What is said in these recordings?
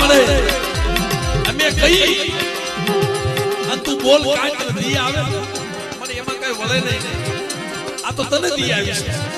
મળે. અમે કહી તું બોલ, કાંઈ આવે. મને એમાં કઈ વળે નહીં. આ તો તને દી આવી છે.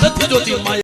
નથી જોતી માયા.